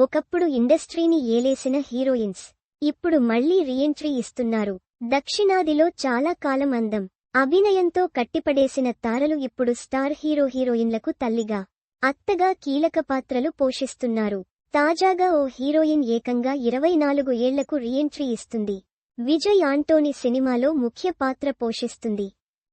ఒకప్పుడు ఇండస్ట్రీని ఏలేసిన హీరోయిన్స్ ఇప్పుడు మళ్ళీ రీఎంట్రీ ఇస్తున్నారు. దక్షిణాదిలో చాలా కాలం అందం. అభినయంతో కట్టిపడేసిన తారలు ఇప్పుడు స్టార్ హీరో హీరోయిన్లకు తల్లిగా అత్తగా కీలక పాత్రలు పోషిస్తున్నారు. తాజాగా ఓ హీరోయిన్ ఏకంగా ఇరవై నాలుగు ఏళ్ళకు రీఎంట్రీ ఇస్తుంది. విజయ్ ఆంటోని సినిమాలో ముఖ్య పాత్ర పోషిస్తుంది.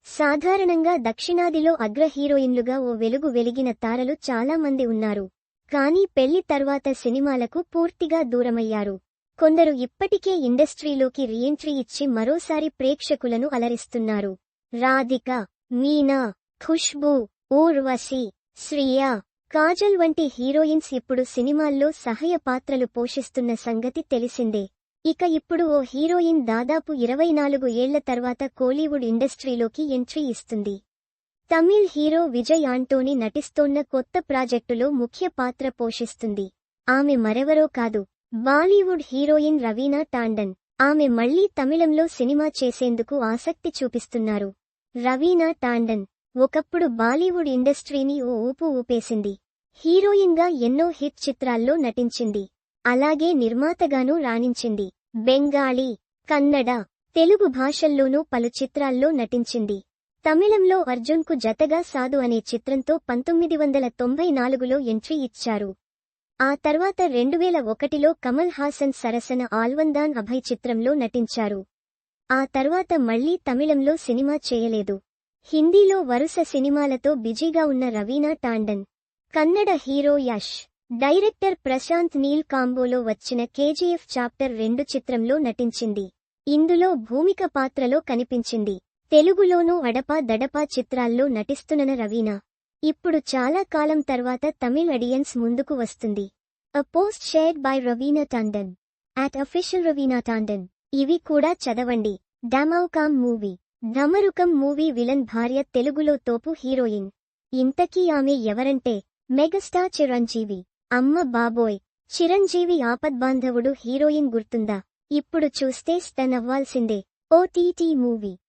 సాధారణంగా దక్షిణాదిలో అగ్ర హీరోయిన్లుగా ఓ వెలుగు వెలిగిన తారలు చాలా మంది ఉన్నారు. కానీ పెళ్ళి తర్వాత సినిమాలకు పూర్తిగా దూరమయ్యారు. కొందరు ఇప్పటికే ఇండస్ట్రీలోకి రీఎంట్రీ ఇచ్చి మరోసారి ప్రేక్షకులను అలరిస్తున్నారు. రాధిక మీనా ఖుష్బూ ఊర్వశి శ్రియా కాజల్ వంటి హీరోయిన్స్ ఇప్పుడు సినిమాల్లో సహాయ పాత్రలు పోషిస్తున్న సంగతి తెలిసిందే. ఇక ఇప్పుడు ఓ హీరోయిన్ దాదాపు ఇరవై నాలుగు ఏళ్ళ తర్వాత కోలీవుడ్ ఇండస్ట్రీలోకి ఎంట్రీ ఇస్తుంది. తమిళ్ హీరో విజయ్ ఆంటోని నటిస్తోన్న కొత్త ప్రాజెక్టులో ముఖ్య పాత్ర పోషిస్తుంది. ఆమె మరెవరో కాదు. బాలీవుడ్ హీరోయిన్ రవీనా టాండన్. ఆమె మళ్ళీ తమిళంలో సినిమా చేసేందుకు ఆసక్తి చూపిస్తున్నారు. రవీనా టాండన్. ఒకప్పుడు బాలీవుడ్ ఇండస్ట్రీని ఓ ఊపు ఊపేసింది. హీరోయిన్గా ఎన్నో హిట్ చిత్రాల్లో నటించింది. అలాగే నిర్మాతగానూ రాణించింది. బెంగాలీ కన్నడ తెలుగు భాషల్లోనూ పలు చిత్రాల్లో నటించింది. తమిళంలో అర్జున్కు జతగా సాధు అనే చిత్రంతో పంతొమ్మిది వందల తొంభై నాలుగులో ఎంట్రీ ఇచ్చారు. ఆ తర్వాత రెండువేల ఒకటిలో కమల్ హాసన్ సరసన ఆల్వందాన్ అభయ్ చిత్రంలో నటించారు. ఆ తర్వాత మళ్ళీ తమిళంలో సినిమా చేయలేదు. హిందీలో వరుస సినిమాలతో బిజీగా ఉన్న రవీనా టాండన్ కన్నడ హీరో యష్ డైరెక్టర్ ప్రశాంత్ నీల్ కాంబోలో వచ్చిన కేజీఎఫ్ చాప్టర్ రెండు చిత్రంలో నటించింది. ఇందులో భూమిక పాత్రలో కనిపించింది. తెలుగులోనూ అడపా దడపా చిత్రాల్లో నటిస్తున్న రవీనా. ఇప్పుడు చాలా కాలం తర్వాత తమిళ్ అడియన్స్ ముందుకు వస్తుంది. A post shared by Raveena Tandon at official Raveena Tandon ఇవి కూడా చదవండి. డమౌకామ్ మూవీ ధమరుకం మూవీ విలన్ భార్య తెలుగులో తోపు హీరోయిన్. ఇంతకీ ఆమె ఎవరంటే? మెగాస్టార్ చిరంజీవి. అమ్మ బాబోయ్. చిరంజీవి ఆపద్బాంధవుడు హీరోయిన్ గుర్తుందా? ఇప్పుడు చూస్తే స్టన్ అవ్వాల్సిందే. OTT movie